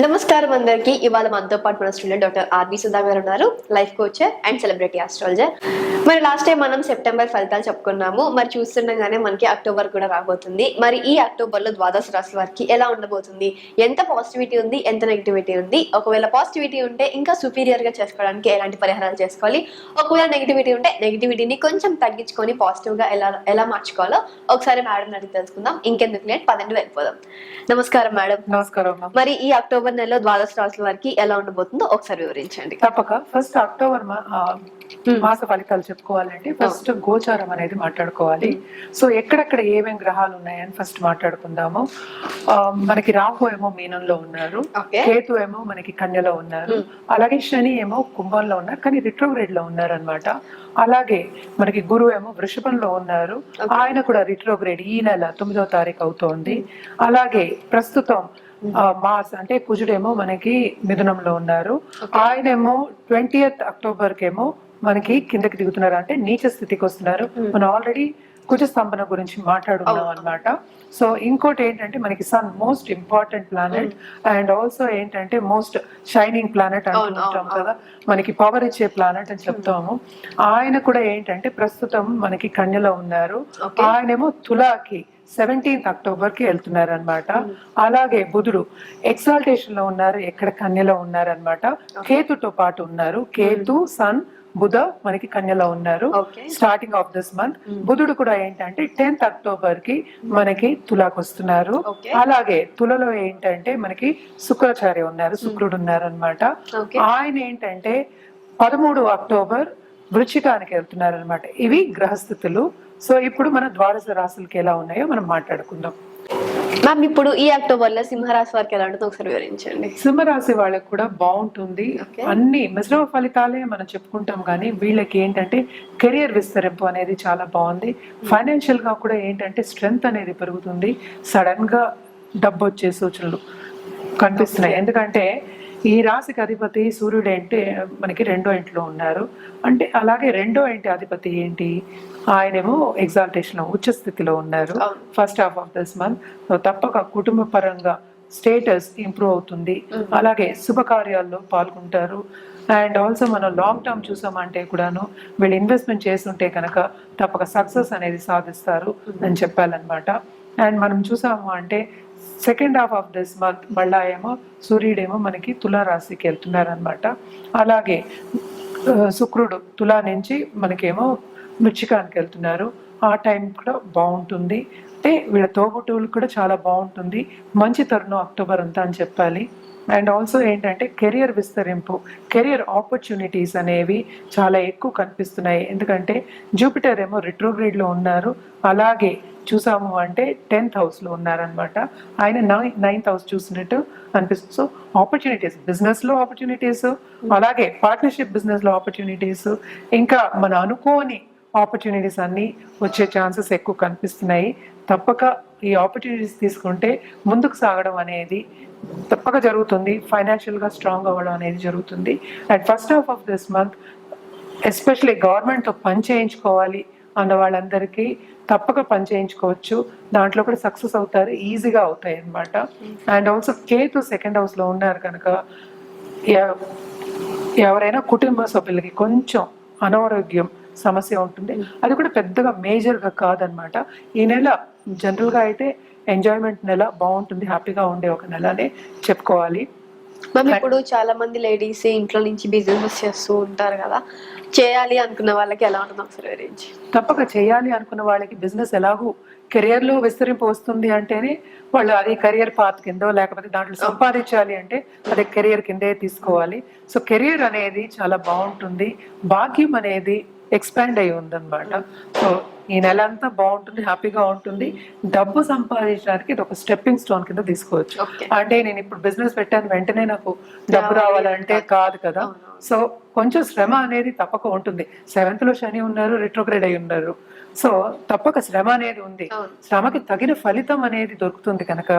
నమస్కారం అందరికీ. ఇవాళ మనతో పాటు మన స్టూడెంట్ డాక్టర్ ఆర్బి సుధా గారు ఉన్నారు. Life coacher and celebrity astrologer మరి లాస్ట్ టైం మనం సెప్టెంబర్ ఫలితాలు చెప్పుకున్నాము. మరి చూస్తుండగానే మనకి అక్టోబర్ కూడా రాబోతుంది. మరి ఈ అక్టోబర్లో ద్వాదశ రాశి వారికి ఎలా ఉండబోతుంది? ఎంత పాజిటివిటీ ఉంది? ఎంత నెగిటివిటీ ఉంది? ఒకవేళ పాజిటివిటీ ఉంటే ఇంకా సుపీరియర్గా చేసుకోవడానికి ఎలాంటి పరిహారాలు చేసుకోవాలి? ఒకవేళ నెగిటివిటీ ఉంటే నెగిటివిటీని కొంచెం తగ్గించుకొని పాజిటివ్గా ఎలా ఎలా మార్చుకోవాలో ఒకసారి మేడం అడిగి తెలుసుకుందాం. ఇంకెందుకు లేట్? పదండి వెళ్ళిపోదాం. నమస్కారం మేడం నమస్కారం మరి ఈ అక్టోబర్ నెలలో ద్వాదశ రాసుల వారికి ఎలా ఉండబోతుందో ఒకసారి వివరించండి. తప్పక. ఫస్ట్ అక్టోబర్ మా- మాస ఫలితాలు చెప్పుకోవాలంటే ఫస్ట్ గోచారం అనేది మాట్లాడుకోవాలి. సో ఎక్కడెక్కడ ఏమేం గ్రహాలు ఉన్నాయని ఫస్ట్ మాట్లాడుకుందాము. మనకి రాహు ఏమో మీనంలో ఉన్నారు. కేతు ఏమో మనకి కన్యలో ఉన్నారు. అలాగే శని ఏమో కుంభంలో ఉన్నారు. కానీ రిట్రోగ్రేడ్లో ఉన్నారు అనమాట అలాగే మనకి గురువు ఏమో వృషభంలో ఉన్నారు. ఆయన కూడా రిట్రోగ్రేడ్ ఈ నెల తొమ్మిదో తారీఖు అవుతోంది. అలాగే ప్రస్తుతం మాస్ అంటే కుజుడేమో మనకి మిథునంలో ఉన్నారు. ఆయనేమో ట్వంటీ అక్టోబర్ కేమో మనకి కిందకి దిగుతున్నారు అంటే నీచ స్థితికి వస్తున్నారు. మనం ఆల్రెడీ కుజ స్తంభన గురించి మాట్లాడుకున్నాం అన్నమాట. సో ఇంకోటి ఏంటంటే మనకి sun most important planet and also ఏంటంటే మోస్ట్ షైనింగ్ ప్లానెట్ అంటుంటాం కదా. మనకి పవర్ ఇచ్చే ప్లానెట్ అని చెప్తాము. ఆయన కూడా ఏంటంటే ప్రస్తుతం మనకి కన్యలో ఉన్నారు. ఆయనేమో తులాకి సెవెంటీన్త్ అక్టోబర్కి వెళ్తున్నారు అనమాట అలాగే బుధుడు ఎక్సాల్టేషన్లో ఉన్నారు ఎక్కడ కన్యలో ఉన్నారు అనమాట కేతుతో పాటు ఉన్నారు. కేతు సన్ బుధ మనకి కన్యలో ఉన్నారు. స్టార్టింగ్ ఆఫ్ దిస్ మంత్ బుధుడు కూడా ఏంటంటే టెన్త్ అక్టోబర్కి మనకి తులాకు వస్తున్నారు. అలాగే తులలో ఏంటంటే మనకి శుక్రాచార్య ఉన్నారు శుక్రుడు ఉన్నారు అనమాట ఆయన ఏంటంటే పదమూడు అక్టోబర్ వృచ్చికానికి వెళ్తున్నారు అనమాట ఇవి గ్రహస్థితులు. సో ఇప్పుడు మన ద్వాదశ రాశులకి ఎలా ఉన్నాయో మనం మాట్లాడుకుందాం. మ్యామ్ ఇప్పుడు ఈ అక్టోబర్లో సింహరాశి వారికి ఎలా ఉంటుందో ఒకసారి వివరించండి. సింహరాశి వాళ్ళకి కూడా బాగుంటుంది. అన్ని మిశ్రమ ఫలితాలే మనం చెప్పుకుంటాం కానీ వీళ్ళకి ఏంటంటే కెరియర్ విస్తరింపు అనేది చాలా బాగుంది. ఫైనాన్షియల్గా కూడా ఏంటంటే స్ట్రెంగ్త్ అనేది పెరుగుతుంది. సడన్గా డబ్బు వచ్చే సూచనలు కనిపిస్తున్నాయి. ఎందుకంటే ఈ రాశికి అధిపతి సూర్యుడు అంటే మనకి రెండో ఇంట్లో ఉన్నారు. అంటే అలాగే రెండో ఇంటి అధిపతి ఏంటి? ఆయనేమో ఎగ్జాల్టేషన్లో ఉచ్చ స్థితిలో ఉన్నారు. First half of this month తప్పక కుటుంబ పరంగా స్టేటస్ ఇంప్రూవ్ అవుతుంది. అలాగే శుభకార్యాల్లో పాల్గొంటారు. అండ్ ఆల్సో మనం లాంగ్ టర్మ్ చూసామంటే కూడాను వీళ్ళు ఇన్వెస్ట్మెంట్ చేస్తుంటే కనుక తప్పక సక్సెస్ అనేది సాధిస్తారు అని చెప్పాలన్నమాట. అండ్ మనం చూసాము అంటే second half of this month మళ్ళా ఏమో సూర్యుడేమో మనకి తులా రాశికి వెళ్తున్నారనమాట అలాగే శుక్రుడు తులా నుంచి మనకేమో మృచికానికి వెళ్తున్నారు. ఆ టైం కూడా బాగుంటుంది. అంటే వీళ్ళ తోబుట్టువులు కూడా చాలా బాగుంటుంది. మంచి తరుణం అక్టోబర్ అంతా అని చెప్పాలి. అండ్ ఆల్సో ఏంటంటే కెరియర్ విస్తరింపు కెరియర్ ఆపర్చునిటీస్ అనేవి చాలా ఎక్కువ కనిపిస్తున్నాయి. ఎందుకంటే జూపిటర్ ఏమో రిట్రోగ్రేడ్లో ఉన్నారు. అలాగే చూసాము అంటే టెన్త్ హౌస్లో ఉన్నారనమాట ఆయన నైన్ నైన్త్ హౌస్ చూసినట్టు అనిపిస్తుంది. సో ఆపర్చునిటీస్ బిజినెస్లో ఆపర్చునిటీస్ అలాగే పార్ట్నర్షిప్ బిజినెస్లో ఆపర్చునిటీస్ ఇంకా మన అనుకోని ఆపర్చునిటీస్ అన్నీ వచ్చే ఛాన్సెస్ ఎక్కువ కనిపిస్తున్నాయి. తప్పక ఈ ఆపర్చునిటీస్ తీసుకుంటే ముందుకు సాగడం అనేది తప్పక జరుగుతుంది. ఫైనాన్షియల్గా స్ట్రాంగ్ అవ్వడం అనేది జరుగుతుంది. And first half of this month especially గవర్నమెంట్తో పని చేయించుకోవాలి అన్న వాళ్ళందరికీ తప్పక పని చేయించుకోవచ్చు. దాంట్లో కూడా సక్సెస్ అవుతారు ఈజీగా అవుతాయి అనమాట అండ్ ఆల్సో కేతు సెకండ్ హౌస్లో ఉన్నారు కనుక ఎవరైనా కుటుంబ సభ్యులకి కొంచెం అనారోగ్యం సమస్య ఉంటుంది. అది కూడా పెద్దగా మేజర్గా కాదనమాట ఈ నెల జనరల్గా అయితే ఎంజాయ్మెంట్ నెల బాగుంటుంది హ్యాపీగా ఉండే ఒక నెలనే చెప్పుకోవాలి. మ్యామ్ ఇప్పుడు చాలా మంది లేడీస్ ఇంట్లో నుంచి బిజినెస్ చేస్తూ ఉంటారు కదా చేయాలి అనుకున్న వాళ్ళకి ఎలా ఉంటుందో ఒకసారి తప్పక చేయాలి అనుకున్న వాళ్ళకి బిజినెస్ ఎలాగూ కెరియర్లో విస్తరింపు వస్తుంది అంటేనే వాళ్ళు అది కెరియర్ పాత్ కిందో లేకపోతే దాంట్లో సంపాదించాలి అంటే అది కెరియర్ కిందే తీసుకోవాలి. సో కెరియర్ అనేది చాలా బాగుంటుంది భాగ్యం అనేది ఎక్స్పాండ్ అయి ఉందన్నమాట. సో ఈ నెల అంతా బాగుంటుంది హ్యాపీగా ఉంటుంది. డబ్బు సంపాదించడానికి ఇది ఒక స్టెప్పింగ్ స్టోన్ కింద తీసుకోవచ్చు. అంటే నేను ఇప్పుడు బిజినెస్ పెట్టాను వెంటనే నాకు డబ్బు రావాలంటే కాదు కదా. సో కొంచెం శ్రమ అనేది తప్పక ఉంటుంది. సెవెంత్లో శని ఉన్నారు రిట్రోగ్రేడ్ అయి ఉన్నారు. సో తప్పక శ్రమ అనేది ఉంది. శ్రమకి తగిన ఫలితం అనేది దొరుకుతుంది కనుక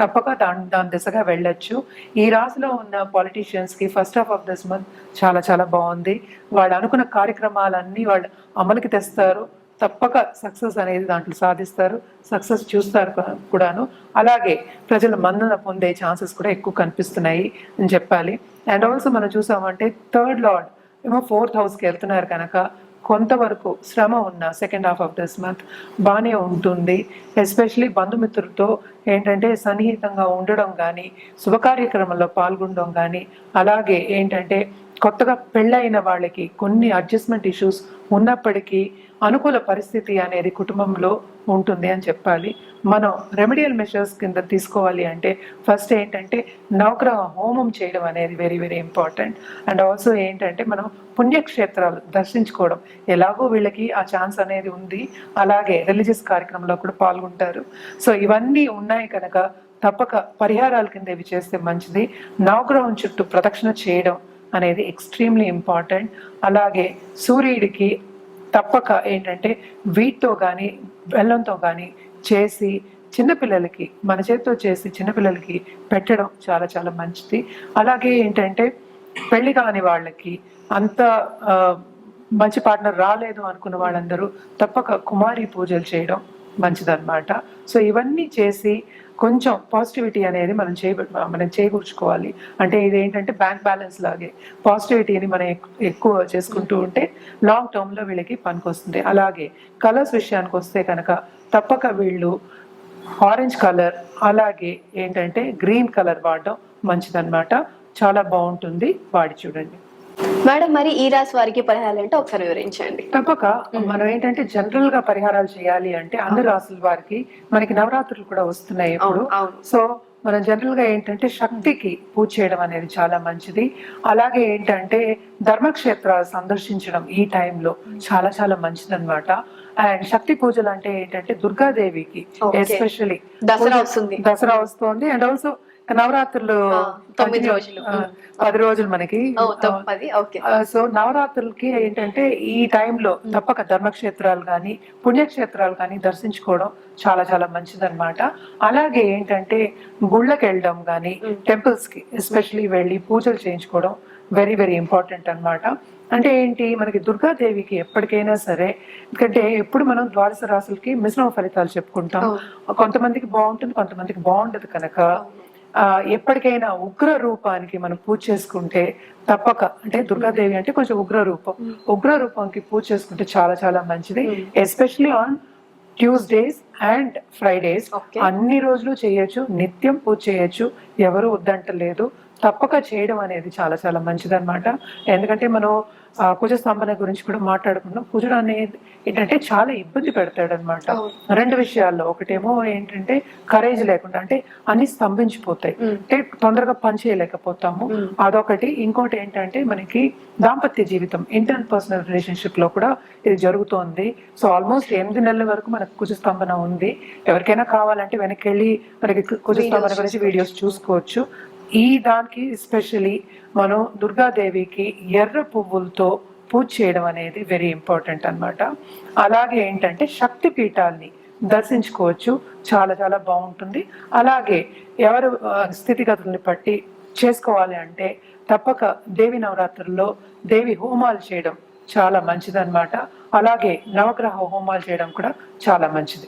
తప్పక దాని దాని దిశగా వెళ్ళొచ్చు. ఈ రాశిలో ఉన్న పాలిటీషియన్స్కి first half of this month చాలా చాలా బాగుంది. వాళ్ళు అనుకున్న కార్యక్రమాలన్నీ వాళ్ళు అమలుకి తెస్తారు. తప్పక సక్సెస్ అనేది దాంట్లో సాధిస్తారు సక్సెస్ చూస్తారు కూడాను. అలాగే ప్రజల మన్నన పొందే ఛాన్సెస్ కూడా ఎక్కువ కనిపిస్తున్నాయి అని చెప్పాలి. అండ్ ఆల్సో మనం చూసామంటే థర్డ్ లార్డ్ ఏమో ఫోర్త్ హౌస్కి వెళ్తున్నారు కనుక కొంతవరకు శ్రమ ఉన్న second half of this month బాగానే ఉంటుంది. ఎస్పెషలీ బంధుమిత్రులతో ఏంటంటే సన్నిహితంగా ఉండడం కానీ శుభ కార్యక్రమంలో పాల్గొనడం కానీ అలాగే ఏంటంటే కొత్తగా పెళ్ళైన వాళ్ళకి కొన్ని అడ్జస్ట్మెంట్ ఇష్యూస్ ఉన్నప్పటికీ అనుకూల పరిస్థితి అనేది కుటుంబంలో ఉంటుంది అని చెప్పాలి. మనం రెమెడియల్ మెషర్స్ కింద తీసుకోవాలి అంటే ఫస్ట్ ఏంటంటే నవగ్రహ హోమం చేయడం అనేది very very important and also ఏంటంటే మనం పుణ్యక్షేత్రాలు దర్శించుకోవడం. ఎలాగో వీళ్ళకి ఆ ఛాన్స్ అనేది ఉంది. అలాగే రిలీజియస్ కార్యక్రమంలో కూడా పాల్గొంటారు. సో ఇవన్నీ ఉన్నాయి కనుక తప్పక పరిహారాల కింద ఇవి చేస్తే మంచిది. నవగ్రహం చుట్టూ ప్రదక్షిణ చేయడం అనేది ఎక్స్ట్రీమ్లీ ఇంపార్టెంట్ అలాగే సూర్యుడికి తప్పక ఏంటంటే వీటితో కానీ బెల్లంతో కానీ చేసి చిన్నపిల్లలకి మన చేతితో చేసి చిన్నపిల్లలకి పెట్టడం చాలా చాలా మంచిది. అలాగే ఏంటంటే పెళ్ళి కాని వాళ్ళకి అంత మంచి పార్ట్నర్ రాలేదు అనుకున్న వాళ్ళందరూ తప్పక కుమారి పూజలు చేయడం మంచిదన్నమాట. సో ఇవన్నీ చేసి కొంచెం పాజిటివిటీ అనేది మనం చేయ మనం చేకూర్చుకోవాలి. అంటే ఇది ఏంటంటే బ్యాంక్ బ్యాలెన్స్ లాగే పాజిటివిటీని మనం ఎక్కువ చేసుకుంటూ ఉంటే లాంగ్ టర్మ్లో వీళ్ళకి పనికొస్తుంది. అలాగే కలర్స్ విషయానికి వస్తే కనుక తప్పక వీళ్ళు ఆరెంజ్ కలర్ అలాగే ఏంటంటే గ్రీన్ కలర్ వాడడం మంచిదన్నమాట. చాలా బాగుంటుంది. వాడి చూడండి. మేడం మరి ఈ రాశి వారికి పరిహారాలు అంటే ఒకసారి వివరించండి. తప్పక. మనం ఏంటంటే జనరల్గా పరిహారాలు చేయాలి అంటే అన్ని రాసుల వారికి మనకి నవరాత్రులు కూడా వస్తున్నాయి ఇప్పుడు సో మనం జనరల్గా ఏంటంటే శక్తికి పూజ చేయడం అనేది చాలా మంచిది. అలాగే ఏంటంటే ధర్మక్షేత్రాలు సందర్శించడం ఈ టైంలో చాలా చాలా మంచిది అనమాట అండ్ శక్తి పూజలు అంటే ఏంటంటే దుర్గాదేవికి Okay. ఎస్పెషల్లీ దసరా వస్తుంది. దసరా వస్తుంది. అండ్ ఆల్సో నవరాత్రులు తొమ్మిది రోజులు. పది రోజులు మనకి. సో నవరాత్రులకి ఏంటంటే ఈ టైంలో తప్పక ధర్మక్షేత్రాలు కానీ పుణ్యక్షేత్రాలు కానీ దర్శించుకోవడం చాలా చాలా మంచిదన్నమాట. అలాగే ఏంటంటే గుళ్ళకి వెళ్ళడం కానీ టెంపుల్స్కి ఎస్పెషలీ వెళ్ళి పూజలు చేయించుకోవడం వెరీ వెరీ ఇంపార్టెంట్ అన్నమాట. అంటే ఏంటి మనకి దుర్గాదేవికి ఎప్పటికైనా సరే ఎందుకంటే ఎప్పుడు మనం ద్వాదశ రాసులకి మిశ్రమ ఫలితాలు చెప్పుకుంటాం. కొంతమందికి బాగుంటుంది కొంతమందికి బాగుండదు కనుక ఎప్పటికైనా ఉగ్ర రూపానికి మనం పూజ చేసుకుంటే తప్పక అంటే దుర్గాదేవి అంటే కొంచెం ఉగ్ర రూపం. ఉగ్ర రూపంకి పూజ చేసుకుంటే చాలా చాలా మంచిది. Especially on Tuesdays and Fridays. అన్ని రోజులు చేయొచ్చు నిత్యం పూజ చేయొచ్చు ఎవరు వద్దంటలేదు. తప్పక చేయడం అనేది చాలా చాలా మంచిదన్నమాట. ఎందుకంటే మనం కుజ స్తంభన గురించి కూడా మాట్లాడుకున్నాం కుజుడు అనేది ఏంటంటే చాలా ఇబ్బంది పెడతాడు అనమాట రెండు విషయాల్లో. ఒకటేమో ఏంటంటే కరేజ్ లేకుండా అంటే అన్ని స్తంభించిపోతాయి. అంటే తొందరగా పని చేయలేకపోతాము. అదొకటి. ఇంకోటి ఏంటంటే మనకి దాంపత్య జీవితం ఇంటర్ పర్సనల్ రిలేషన్షిప్లో కూడా ఇది జరుగుతోంది. సో ఆల్మోస్ట్ ఎనిమిది నెలల వరకు మనకు కుజ స్తంభన ఉంది. ఎవరికైనా కావాలంటే వెనక్కి వెళ్ళి మనకి కుజ స్తంభన గురించి వీడియోస్ చూసుకోవచ్చు. ఈ దానికి ఎస్పెషలీ మనం దుర్గాదేవికి ఎర్ర పువ్వులతో పూజ చేయడం అనేది వెరీ ఇంపార్టెంట్ అన్నమాట. అలాగే ఏంటంటే శక్తి పీఠాల్ని దర్శించుకోవచ్చు. చాలా చాలా బాగుంటుంది. అలాగే ఎవరు స్థితిగతుల్ని బట్టి చేసుకోవాలి అంటే తప్పక దేవి నవరాత్రుల్లో దేవి హోమాలు చేయడం చాలా మంచిదన్నమాట. అలాగే నవగ్రహ హోమాలు చేయడం కూడా చాలా మంచిది.